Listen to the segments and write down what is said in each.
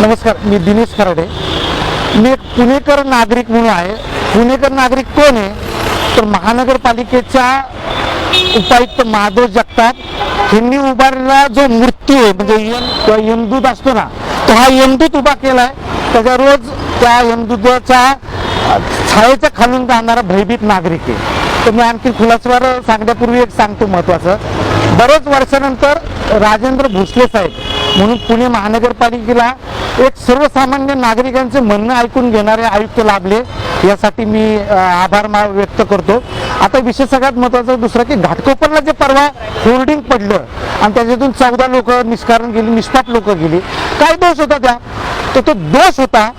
नमस्कार मी दिनेश खराडे. मी एक पुणेकर नागरिक म्हणून आहे. पुणेकर नागरिक कोण आहे? तर महानगरपालिकेच्या उपायुक्त माधव जगताप. यांनी उभारलेला जो मृत्यू आहे म्हणजे यम किंवा यमदूत असतो ना तो हा यमदूत उभा केला आहे त्याच्या रोज त्या यमदूताच्या छायेच्या खालून जाणारा भयभीत नागरिक आहे. तर मी आणखी खुलासवार सांगण्यापूर्वी एक सांगतो महत्त्वाचं बरेच वर्षानंतर राजेंद्र भोसले साहेब म्हणून पुणे महानगरपालिकेला एक सर्वसामान्य नागरिकांचे म्हणणं ऐकून घेणारे आयुक्त लाभले. यासाठी मी आभार मा व्यक्त करतो. आता विषय सगळ्यात महत्त्वाचा दुसरा की घाटकोपरला जे परवा होर्डिंग पडलं आणि त्याच्यातून चौदा लोक निष्कारण गेली निष्पाप लोक गेली. काय दोष होता त्या? तर तो दोष होता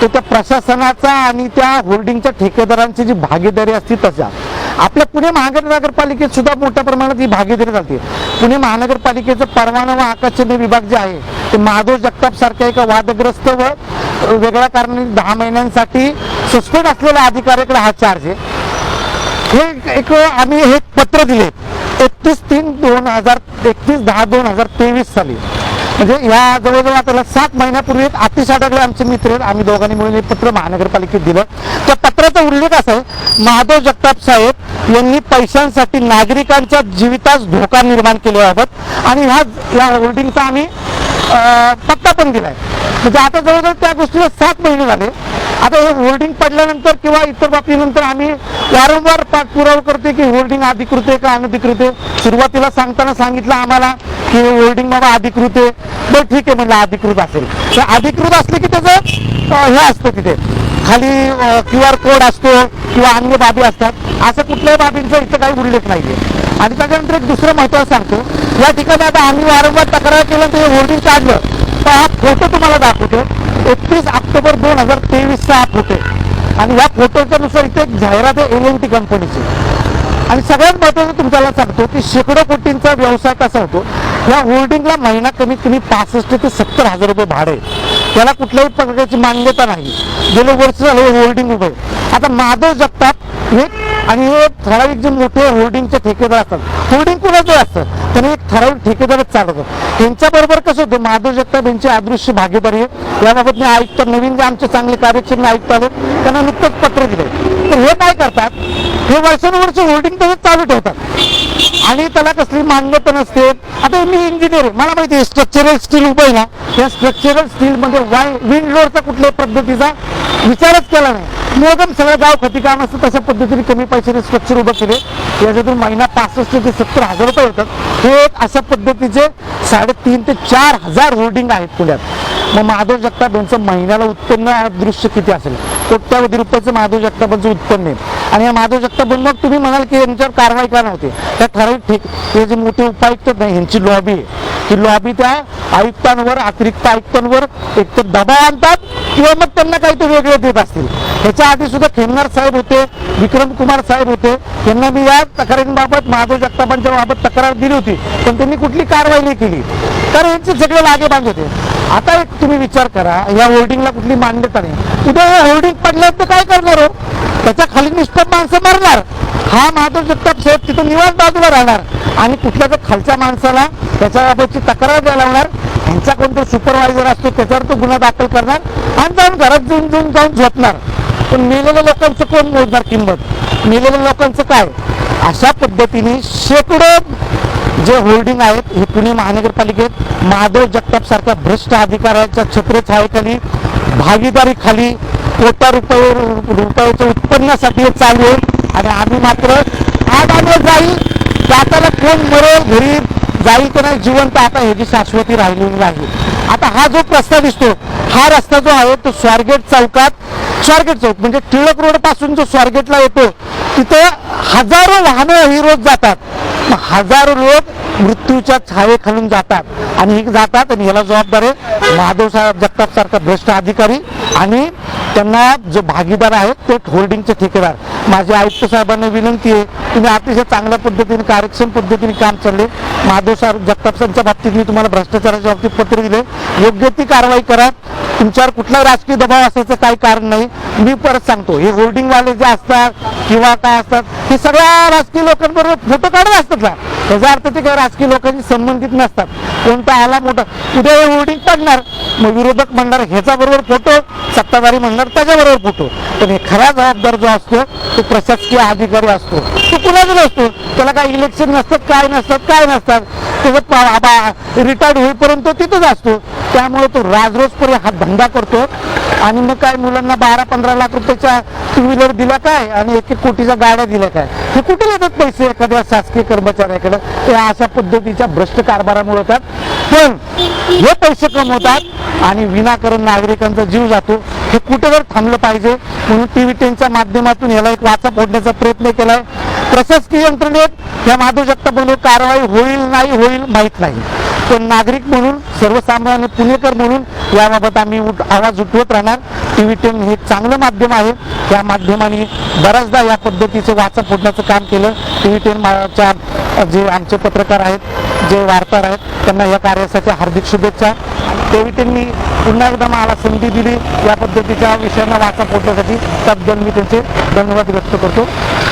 तो त्या प्रशासनाचा आणि त्या होल्डिंगच्या ठेकेदारांची जी भागीदारी असती तशा. आपल्या पुणे महानगरपालिकेत सुद्धा मोठ्या प्रमाणात ही भागीदारी चालते पुणे महानगरपालिकेचं परवाना व आकाशचिन्ह विभाग जे आहे ते माधव जगताप सारख्या एका वादग्रस्त व वेगळ्या कारणाने दहा महिन्यांसाठी सस्पेंड असलेल्या अधिकाऱ्याकडे हा चार्ज आहे. हे एक आम्ही हे पत्र दिले. एकतीस तीन दोन हजार एकतीस दहा दोन हजार तेवीस साली. म्हणजे या जवळजवळ आता सात महिन्यापूर्वी एक आतिश आमचे मित्र आहेत. आम्ही दोघांनी मिळून हे पत्र महानगरपालिकेत दिलं. त्या पत्राचा उल्लेख असा आहे माधव जगताप साहेब यांनी पैशांसाठी नागरिकांच्या जीवितास धोका निर्माण केल्याबाबत आणि ह्या या होल्डिंगचा आम्ही पत्ता पण दिलाय. म्हणजे आता जवळजवळ त्या गोष्टीला सात महिने झाले. आता हे होल्डिंग पडल्यानंतर किंवा इतर बाबतीनंतर आम्ही वारंवार पाठपुरावा करते की होल्डिंग अधिकृत आहे का अनधिकृत आहे. सुरुवातीला सांगताना सांगितलं आम्हाला की होल्डिंग बाबा अधिकृत आहे. बरं ठीक आहे म्हणलं अधिकृत असेल. तर अधिकृत असले की त्याचं हे असतं तिथे. खाली क्यू आर कोड असतो किंवा अन्य बाबी असतात असं कुठल्याही बाबींचा इथं काही उल्लेख नाहीये. आणि त्याच्यानंतर एक दुसरं महत्त्वाचं सांगतो. या ठिकाणी आता आम्ही वारंवार तक्रार केलं ते होर्डिंग काढलं. तर हा फोटो तुम्हाला दाखवतो. एकतीस ऑक्टोबर दोन हजार तेवीसचा हा फोटो आहे. आणि या फोटोच्या नुसार इथे एक जाहिरात आहे एल एन टी कंपनीची आणि सगळ्यात महत्त्वाचं तुमच्याला सांगतो की शेकडो कोटींचा व्यवसाय कसा होतो. या होल्डिंगला महिना कमीत कमी पासष्ट ते सत्तर हजार रुपये भाडे आहे. त्याला कुठल्याही प्रकारची मान्यता नाही. गेले वर्ष झाले होल्डिंग उभे आता माधव जगताप हे आणि हे ठराविक जे मोठे होल्डिंगचे ठेकेदार असतात होल्डिंग कुणाचं असतं? त्यांनी एक ठराविक ठेकेदारच चालवतात त्यांच्याबरोबर कसं होतं माधुर जगताप यांची अदृश्य भागीदारी आहे. याबाबत मी आयुक्त नवीन जे आमचे चांगले कार्यक्षम आयुक्त आले त्यांना नुकतंच पत्र दिले तर हे काय करतात हे वर्षानुवर्ष होल्डिंग तसंच चालू ठेवतात. आणि त्याला कसली मान्यता नसते. आता मी इंजिनियर आहे मला माहिती आहे स्ट्रक्चरल स्टील उभं आहे ना त्या स्ट्रक्चरल स्टील मध्ये वाय विंड लोडचा कुठल्याही पद्धतीचा विचारच केला नाही. मोदम सगळं गाव खती काम असतं तशा पद्धतीने कमी पैशाने स्ट्रक्चर उभं केले याच्यातून महिना पासष्ट ते सत्तर हजार रुपये होतात. हे एक अशा पद्धतीचे साडेतीन ते चार हजार होर्डिंग आहेत पुण्यात. मग माधव जगताप यांचं महिन्याला उत्पन्न दृश्य किती असेल? कोट्यावधी रुपयाचं माधव जगतापांचं उत्पन्न आहे. आणि या माधव जगताप मग तुम्ही म्हणाल की यांच्यावर कारवाई का नव्हती? त्या ठराविक ठीक हे जे मोठे उपायुक्त नाही यांची लॉबी आहे. ती लॉबी त्या आयुक्तांवर अतिरिक्त आयुक्तांवर एक तर दबाव आणतात किंवा मग त्यांना काहीतरी वेगळे देत असतील. ह्याच्या आधी सुद्धा खेमनार साहेब होते विक्रम कुमार साहेब होते. त्यांना मी या तक्रारींबाबत महादेव जगतापांच्या बाबत तक्रार दिली होती पण त्यांनी कुठली कारवाई नाही केली. तर यांचे सगळे लागे बांध होते. आता एक तुम्ही विचार करा या होर्डिंगला कुठली मान्यता नाही. उद्या हे होर्डिंग पडल्यावर तर काय करणार हो? त्याच्याखाली निष्ठप माणसं मरणार. हा महादेव जगताप साहेब तिथं निवास बाजूला राहणार. आणि कुठल्या तर खालच्या माणसाला त्याच्याबाबतची तक्रार द्यायला लावणार यांचा कोणता सुपरवायझर असतो त्याच्यावर तो गुन्हा दाखल करणार. आणि जाऊन घरात जाऊन जाऊन जाऊन झोपणार. पण मेलेल्या लोकांचं कोण मोजणार किंमत? मेलेल्या लोकांचं काय? अशा पद्धतीने शेकडो जे होल्डिंग आहेत हे पुणे महानगरपालिकेत माधव जगताप सारख्या भ्रष्ट अधिकाऱ्याच्या छत्रछायेखाली भागीदारी खाली कोट्या रुपये रुपयाच्या उत्पन्नासाठी हे चालू आहे आणि आम्ही मात्र आज आम्ही जाईल त्याला कोण मरेल घरी जाईल तर नाही जिवंत आता ह्याची शाश्वती राहिलेली नाही. आता हा जो रस्ता दिसतो हा रस्ता जो आहे तो स्वारगेट चौकात स्वारगेट चौक म्हणजे टिळक रोडपासून जो स्वारगेटला येतो तिथं हजारो वाहनं ही रोज जातात. हजारो लोक मृत्यूच्या छायेखालून जातात. आणि हे जातात आणि याला जबाबदार आहे माधव साहेब जगताप सारखा भ्रष्ट अधिकारी आणि त्यांना जो भागीदार आहेत ते होल्डिंगचे ठेकेदार. माझ्या आयुक्त साहेबांना विनंती आहे तुम्ही अतिशय चांगल्या पद्धतीने कार्यक्षम पद्धतीने काम चालले. महादेव साहेब जगताप यांच्या बाबतीत मी तुम्हाला भ्रष्टाचाराच्या बाबतीत पत्र दिले. योग्य ती कारवाई करा. तुमच्यावर कुठला राजकीय दबाव असायचं काही कारण नाही. मी परत सांगतो हे होर्डिंगवाले जे असतात किंवा काय असतात हे सगळ्या राजकीय लोकांबरोबर फोटो काढत असतात ना. त्याचा अर्थ ते काही राजकीय लोकांशी संबंधित नसतात. कोणता आला मोठा उद्या हे होर्डिंग पडणार. मग विरोधक म्हणणार ह्याचा बरोबर फोटो सत्ताधारी म्हणणार त्याच्याबरोबर फोटो. पण हे खरा जबाबदार जो असतो तो प्रशासकीय अधिकारी असतो. तो कुणाचा नसतो. त्याला काय इलेक्शन नसतात काय नसतात काय नसतात. त्याचं रिटायर्ड होईपर्यंत तिथंच असतो. त्यामुळे तो राजरोजपणे हा धंदा करतो आणि मग काय मुलांना बारा पंधरा लाख रुपयाच्या टू व्हीलर दिल्या काय? आणि एक एक कोटीच्या गाड्या दिल्या काय? हे कुठे येतात पैसे एखाद्या शासकीय कर्मचाऱ्याकडे? ते अशा पद्धतीच्या भ्रष्ट कारभारामुळे होतात. पण हे पैसे कमवतात आणि विनाकारण नागरिकांचा जीव जातो. हे कुठेवर थांबलं पाहिजे म्हणून टी व्ही टेनच्या माध्यमातून याला एक वाचा फोडण्याचा प्रयत्न केलाय. प्रशासकीय यंत्रणेत या माधव कारवाई होईल नाही होईल माहीत नाही. पण नागरिक म्हणून सर्वसामान्य पुणेकर म्हणून याबाबत आम्ही उठ आवाज उठवत राहणार. टी व्ही टेन हे चांगलं माध्यम आहे. या माध्यमाने बऱ्याचदा या पद्धतीचं वाचा फोडण्याचं काम केलं. टी व्ही टेनच्या जे आमचे पत्रकार आहेत जे वार्ताहर आहेत त्यांना या कार्यासाठी हार्दिक शुभेच्छा. टी व्ही टेननी पुन्हा एकदा मला संधी दिली. या पद्धतीच्या विषयांना वाचा फोडण्यासाठी तब्दल मी त्यांचे धन्यवाद व्यक्त करतो.